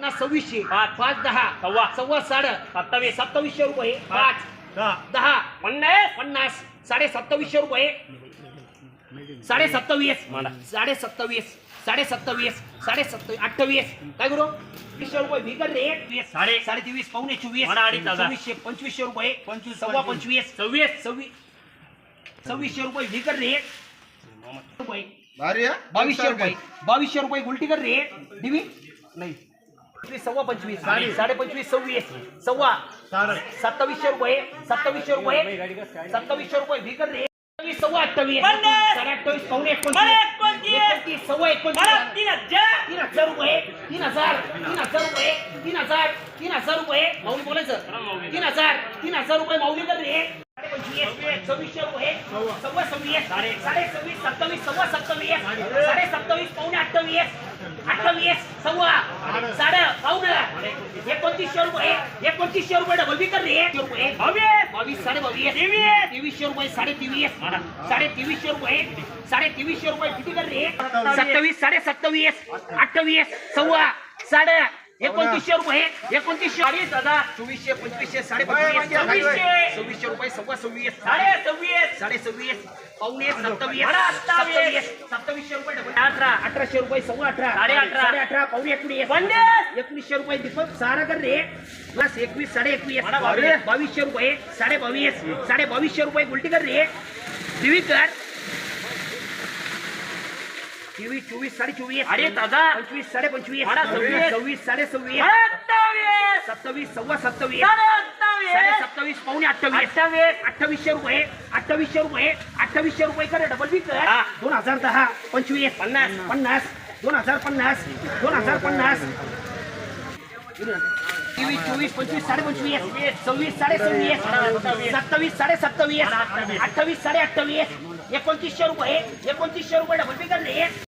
पन्नास सव्वीसशे पाच. पाच दहा सव्वा. सव्वा साड सत्तावीस सत्तावीसशे रुपये पाच दहा दहा पन्नास पन्नास साडे सत्तावीसशे रुपये साडे सत्तावीस. साडे सत्तावीस साडे सत्तावीस साडे सत्तावीस अठ्ठावीस काय करू वीसशे रुपये बिगर रेट वीस साडे. साडे तेवीस पावणे चोवीस. चोवीसशे पंचवीसशे रुपये पंचवीस, सव्वा पंचवीस. सव्वीस सव्वीस सव्वीसशे रुपये बिगर रेट रुपये. बावीसशे रुपये बावीसशे रुपये गुलटीकर रेट दिवी नाही सव्वा पंचवीस. साडे. पंचवीस सव्वीस. सव्वा. सत्तावीसशे रुपये. सत्तावीसशे रुपये. सत्तावीसशे रुपये अठ्ठावीस, सव्वा अठ्ठावीस. साडे अठ्ठावीस पावणे एकोणतीस. सव्वा एकोणतीस. तीन हजार. तीन हजार रुपये. तीन हजार. तीन हजार रुपये. तीन हजार. तीन हजार रुपये. माऊली बोलायचं. तीन हजार. तीन हजार रुपये माऊली कर रे. सव्वीसशे रुपये. सव्वा सव्वीस. साडे सव्वीस सत्तावीस सव्वा सत्तावीस. साडे सत्तावीस पावणे अठ्ठावीस. अठ्ठावीस सव्वा साडे पावणे एकोणतीसशे रुपये एकोणतीसशे रुपये डबल बी कर रे बावीस बावीस साडे बावीस तेवीस. तेवीसशे रुपये साडे तेवीस साडे तेवीसशे रुपये साडे तेवीसशे रुपये किती कर रे सत्तावीस साडे सत्तावीस अठ्ठावीस सव्वा साडे एकोणतीसशे रुपये एकोणतीसशे अडीच हजार चोवीसशे पंचवीसशे साडे पंचवीस सव्वीसशे. रुपये सव्वा सव्वीस. साडे सव्वीस साडे सव्वीस पावणे सत्तावीस. सत्तावीस. सत्तावीसशे रुपये डबल. अठरा. अठराशे रुपये सव्वा अठरा. साडे अठरा. साडे अठरा पावणे एकोणीस. एकोणीसशे रुपये दीपक सारा कर रे. प्लस एकवीस साडे एकवीस. बावीसशे रुपये साडे बावीस साडे बावीसशे रुपये गुलटी कर रे. टीव्ही कर तेवीस चोवीस साडे चोवीस अडीच हजार. पंचवीस साडे पंचवीस सव्वीस. सव्वीस साडे सव्वीस अठ्ठावीस सत्तावीस सव्वा सत्तावीस. साडे साडे अठ्ठावीस सत्तावीस पावणे अठ्ठावीस. अठ्ठावीस. अठ्ठावीसशे रुपये अठ्ठावीसशे रुपये अठ्ठावीसशे रुपये कर डबल बी कर हा. दोन हजार दहा पंचवीस. पन्नास. पन्नास. दोन हजार पन्नास. दोन हजार पन्नास. तेवीस चोवीस पंचवीस साडे पंचवीस सव्वीस साडे सव्वीस सत्तावीस. साडे सत्तावीस अठ्ठावीस. साडे अठ्ठावीस एकोणतीसशे रुपये एकोणतीसशे रुपये डबल बी कर